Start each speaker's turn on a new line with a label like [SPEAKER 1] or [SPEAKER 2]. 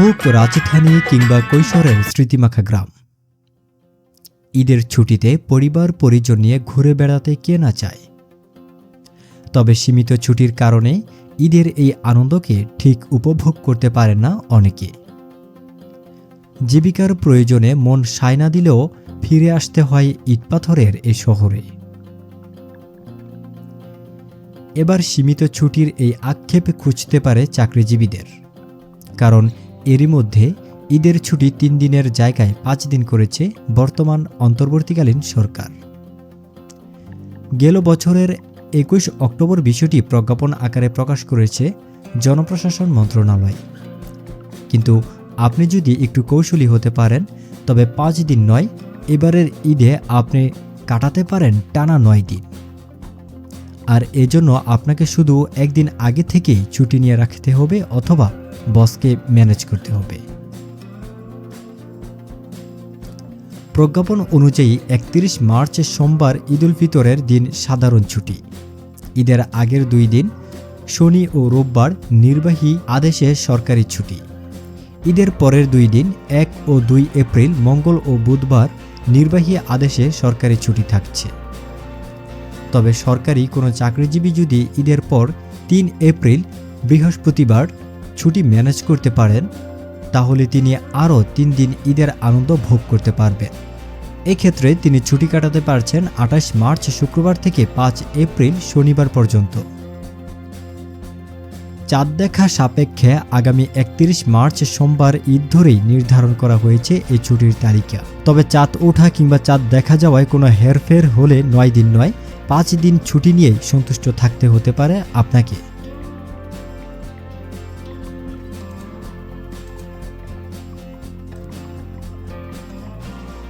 [SPEAKER 1] হোক রাজধানী কিংবা কৈশোরের স্মৃতিমাখা গ্রাম। ঈদের ছুটিতে পরিবার পরিজন নিয়ে ঘুরে বেড়াতে কে না চায়? তবে সীমিত ছুটির কারণে ঈদের এই আনন্দকে ঠিক উপভোগ করতে পারে না অনেকে। জীবিকার প্রয়োজনে মন সায় না দিলেও ফিরে আসতে হয় ইটপাথরের এ শহরে। এবার সীমিত ছুটির এই আক্ষেপ খুঁজতে পারে চাকরিজীবীদের। কারণ এরই মধ্যে ঈদের ছুটি তিন দিনের জায়গায় পাঁচ দিন করেছে বর্তমান অন্তর্বর্তীকালীন সরকার। গেল বছরের একুশ অক্টোবর বিষয়টি প্রজ্ঞাপন আকারে প্রকাশ করেছে জনপ্রশাসন মন্ত্রণালয়। কিন্তু আপনি যদি একটু কৌশলী হতে পারেন, তবে পাঁচ দিন নয়, এবারের ঈদে আপনি কাটাতে পারেন টানা নয় দিন। আর এজন্য আপনাকে শুধু একদিন আগে থেকেই ছুটি নিয়ে রাখতে হবে অথবা বসকে ম্যানেজ করতে হবে। প্রজ্ঞাপন অনুযায়ী একত্রিশ মার্চ সোমবার ঈদুল ফিতরের দিন সাধারণ ছুটি। ঈদের আগের দুই দিন, শনি ও রোববার নির্বাহী আদেশে সরকারি ছুটি। ঈদের পরের দুই দিন, এক ও দুই এপ্রিল, মঙ্গল ও বুধবার নির্বাহী আদেশে সরকারি ছুটি থাকছে। তবে সরকারি কোনো চাকরিজীবী যদি ঈদের পর তিন এপ্রিল, বৃহস্পতিবার ছুটি ম্যানেজ করতে পারেন, তাহলে তিনি আরও তিন দিন ঈদের আনন্দ ভোগ করতে পারবেন। এক্ষেত্রে তিনি ছুটি কাটাতে পারছেন আঠাশ মার্চ শুক্রবার থেকে পাঁচ এপ্রিল শনিবার পর্যন্ত। চাঁদ দেখা সাপেক্ষে আগামী একত্রিশ মার্চ সোমবার ঈদ ধরেই নির্ধারণ করা হয়েছে এই ছুটির তালিকা। তবে চাঁদ ওঠা কিংবা চাঁদ দেখা যাওয়ায় কোনো হেরফের হলে নয় দিন নয় পাঁচ দিন ছুটি নিয়েই সন্তুষ্ট থাকতে হতে পারে আপনাকে।